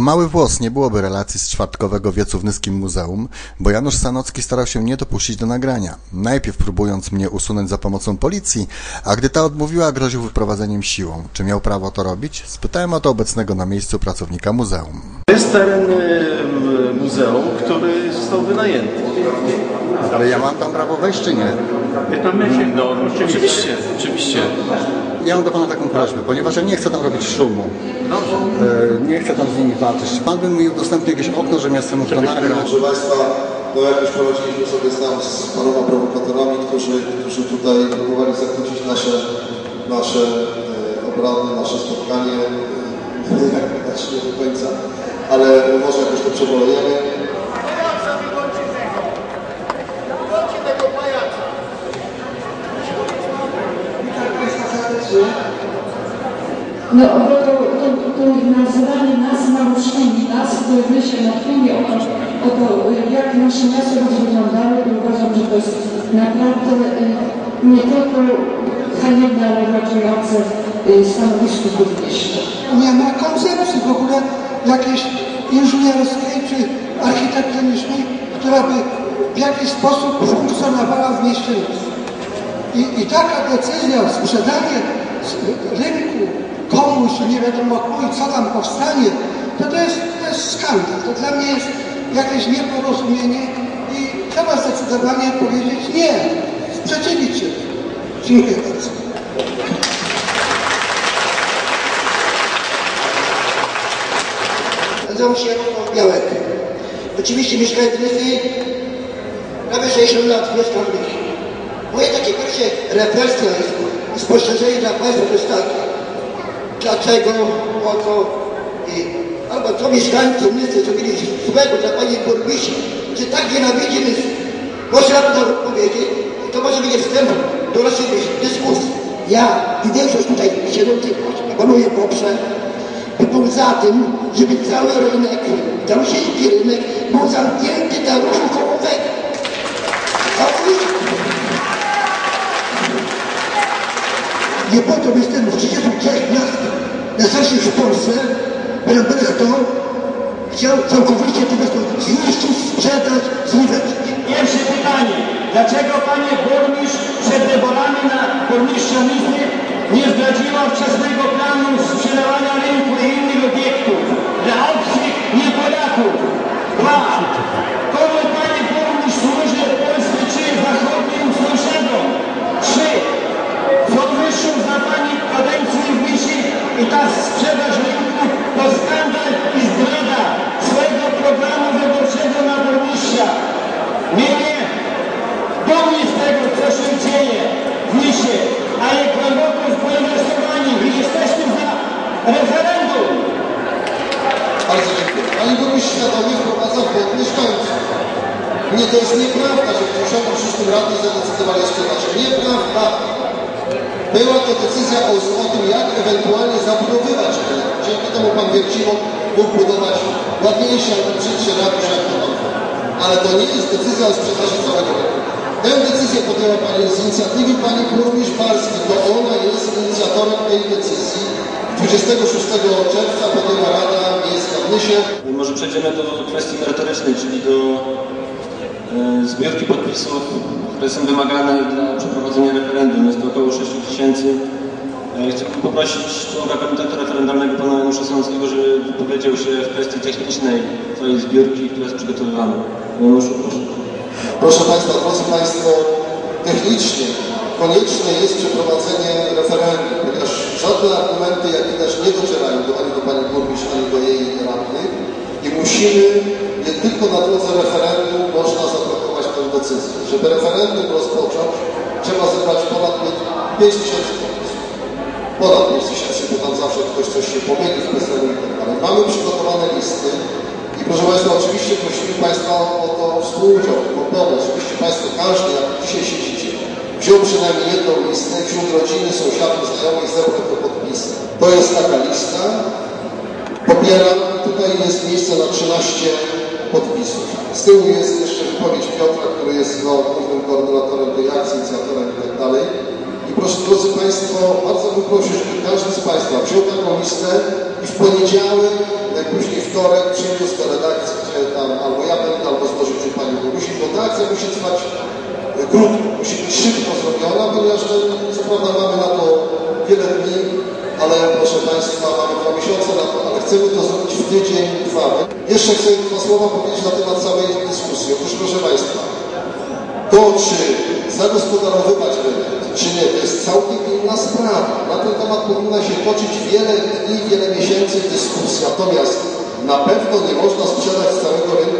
O mały włos nie byłoby relacji z czwartkowego wiecu w Nyskim Muzeum, bo Janusz Sanocki starał się nie dopuścić do nagrania. Najpierw próbując mnie usunąć za pomocą policji, a gdy ta odmówiła, groził wyprowadzeniem siłą. Czy miał prawo to robić? Spytałem o to obecnego na miejscu pracownika muzeum. To jest teren e, muzeum, który został wynajęty. Ale ja mam tam prawo wejść czy nie? No, oczywiście, oczywiście. Ja mam do Pana taką prośbę, ponieważ ja nie chcę tam robić szumu. Dobrze. E, Nie chcę tam z nimi walczyć. Czy Pan by mi udostępnił jakieś okno, żebym ja sobie mógł to nagrać? Proszę Państwa, no jak już prowadziliśmy sobie tam z paroma prowokatorami, którzy, którzy tutaj próbowali zakłócić nasze, nasze e, obrady, nasze spotkanie, e, jak widać nie do końca, ale może jakoś to przebolejemy. Bo to, nazywanie nas maluszkami, nas, które my się martwimy o to, o to, jak nasze miasto będzie wyglądało, to uważam, że to jest naprawdę y, nie tylko haniebne, ale gratulujące y, stanowisku burmistrza. nie ma koncepcji w ogóle jakiejś inżynierskiej czy architektonicznej, która by w jakiś sposób funkcjonowała w mieście. I, I taka decyzja sprzedanie rynku komuś, nie wiadomo i co tam powstanie, to to jest, to jest skandal. To dla mnie jest jakieś nieporozumienie i trzeba zdecydowanie powiedzieć nie, sprzeciwić się. Dziękuję bardzo. Nazywam się Białek. Oczywiście mieszkałem w Nyfie. Prawie 60 lat mieszkam w Nyfie. Moje takie pierwsze refleksje i spostrzeżenie dla Państwa to jest takie dlaczego, po co i albo co mieszkańcy my zrobili złego dla pani burmistrz, że tak nienawidzimy, można to powiedzieć to może być wstęp do naszej dyskusji. Ja i większość tutaj siedzących proponuję poprzez, by był za tym, żeby cały rynek, cały darusieńki rynek był zamknięty dla ruchu kołowego. Nie po to, by z tym 36 jesteśmy w Polsce, robiony kto chciał całkowicie po prostu zniszczyć, sprzedać, zniweczyć. Pierwsze pytanie. Dlaczego panie burmistrz przed wyborami na burmistrza Mizny nie zdradziła wczesnego planu sprzedawania rynku i innych obiektów dla obcych, nie Polaków? Nie, to jest nieprawda, że w 96 radni zadecydowali o sprzedaży. Nieprawda. Była to decyzja o, o tym, jak ewentualnie zabudowywać rynek. Dzięki temu pan Wiercimo mógł budować ładniejsze brzydsze ratusz jak to. Ale to nie jest decyzja o sprzedaży całego rynku. Tę decyzję podjęła Pani z inicjatywy Pani Burmistrz Balski. To ona jest inicjatorem tej decyzji. 26 czerwca podjęła Rada Miejska w Nysie. Może przejdziemy do kwestii merytorycznej, czyli do zbiórki podpisów, które są wymagane dla przeprowadzenia referendum. Jest to około 6 tysięcy. E, Chciałbym poprosić członka Komitetu Referendalnego pana Janusza Sanockiego, żeby wypowiedział się w kwestii technicznej tej zbiórki, która jest przygotowywana. Januszu, proszę. Proszę Państwa, technicznie konieczne jest przeprowadzenie referendum, ponieważ żadne argumenty, jak widać, nie docierają do, ani do Pani Burmistrz, ani do jej radnych i musimy, nie tylko na drodze referendum można zablokować tę decyzję. Żeby referendum rozpocząć, trzeba zebrać ponad 5 tysięcy podpisów. Ponad 5 tysięcy, bo tam zawsze ktoś coś się pomyli w PESEL-u i tak dalej. Mamy przygotowane listy i proszę Państwa, oczywiście prosimy Państwa o to współudział, o pomoc. Żebyście Państwo, każdy, jak dzisiaj siedzicie, wziął przynajmniej jedną listę, wśród rodziny, sąsiadów, znajomych, zebrał te podpisy. To jest taka lista. Popieram, tutaj jest miejsce na 13 podpisów. Z tyłu jest jeszcze wypowiedź Piotra, który jest no, głównym koordynatorem tej akcji, inicjatorem i tak dalej. I proszę, drodzy Państwo, bardzo bym prosił, żeby każdy z Państwa wziął taką listę i w poniedziałek, najpóźniej wtorek przyjdzie do redakcji, gdzie tam albo ja będę, albo złożył się Pani Bogusi, bo ta akcja musi trwać e, krótko, musi być szybko zrobiona, ponieważ no, co prawda mamy na to wiele dni, ale proszę Państwa, mamy dwa miesiące na to, ale chcemy to zrobić w tydzień, dwa. Jeszcze chcę dwa słowa powiedzieć na temat całej dyskusji. Otóż proszę Państwa, to, czy zagospodarowywać rynek, czy nie, to jest całkiem inna sprawa. Na ten temat powinna się toczyć wiele dni, wiele miesięcy dyskusji. Natomiast na pewno nie można sprzedać całego rynku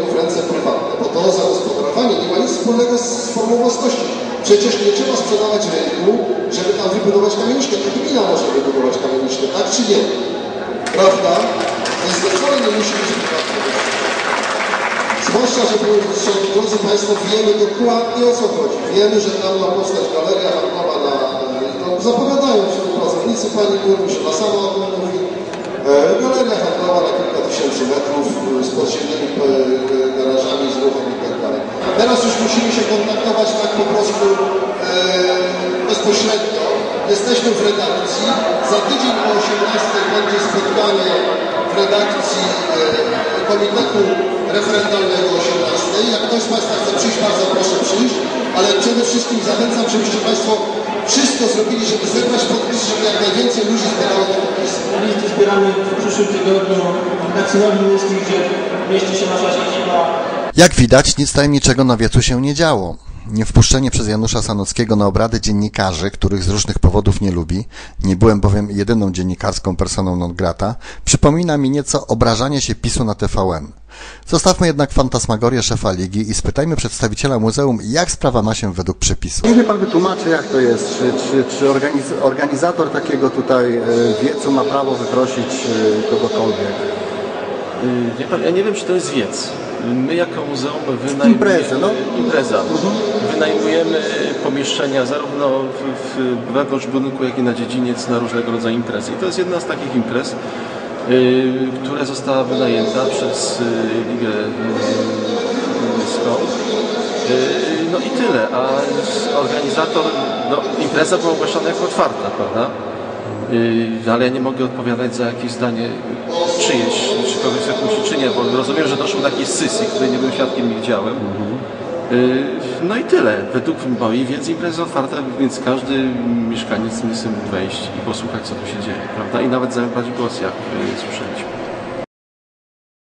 Przecież nie trzeba sprzedawać rynku, żeby tam wybudować kamieniczkę. To gmina może wybudować kamieniczkę, tak czy nie? Prawda? Więc wcale nie musi być. Zwłaszcza, że drodzy Państwo, wiemy dokładnie o co chodzi. Wiemy, że tam ma powstać galeria handlowa na... No, zapowiadają się pracownicy Pani Burmistrz, ona sama o tym mówi. E, galeria handlowa na kilka tysięcy metrów e, z podziemnymi e, garażami, z ruchem i tak dalej. Teraz już musimy się kontaktować tak po Jesteśmy w redakcji. Za tydzień o 18 będzie spotkanie w redakcji e, Komitetu Referendalnego 18. Jak ktoś z Państwa chce przyjść, bardzo proszę przyjść, ale przede wszystkim zachęcam, żebyście Państwo wszystko zrobili, żeby zebrać podpisy, żeby jak najwięcej ludzi zbierało te podpisy. Listy zbieramy w przyszłym tygodniu w redakcji Nowińskiej, gdzie mieści się nasza siedziba. Jak widać, nic tajemniczego na wiecu się nie działo. Niewpuszczenie przez Janusza Sanockiego na obrady dziennikarzy, których z różnych powodów nie lubi, nie byłem bowiem jedyną dziennikarską personą non grata, przypomina mi nieco obrażanie się PiSu na TVN. Zostawmy jednak fantasmagorię szefa ligi i spytajmy przedstawiciela muzeum, jak sprawa ma się według przepisu. Niech mi pan wytłumaczy, jak to jest. Czy, czy, czy organiz, organizator takiego tutaj e, wiecu ma prawo wyprosić e, kogokolwiek? Y, Wie pan, ja nie wiem, czy to jest wiec. My jako muzeum wynajmujemy... Imprezę, no. Impreza. Wynajmujemy pomieszczenia zarówno w, w wewnątrz budynku, jak i na dziedziniec na różnego rodzaju imprezy. I to jest jedna z takich imprez, y, która została wynajęta przez y, Ligę. Y, No i tyle, a organizator, no impreza była ogłaszana jako otwarta, prawda? Ale ja nie mogę odpowiadać za jakieś zdanie czyjeś, czy kogoś jak musi, czy nie, bo rozumiem, że doszło do jakiejś sesji, której nie byłem świadkiem, nie widziałem. Yy, No i tyle. Według mojej wiedzy impreza otwarta, więc każdy mieszkaniec mógł wejść i posłuchać, co tu się dzieje, prawda? I nawet zabrać głos, jak yy, słyszeliśmy.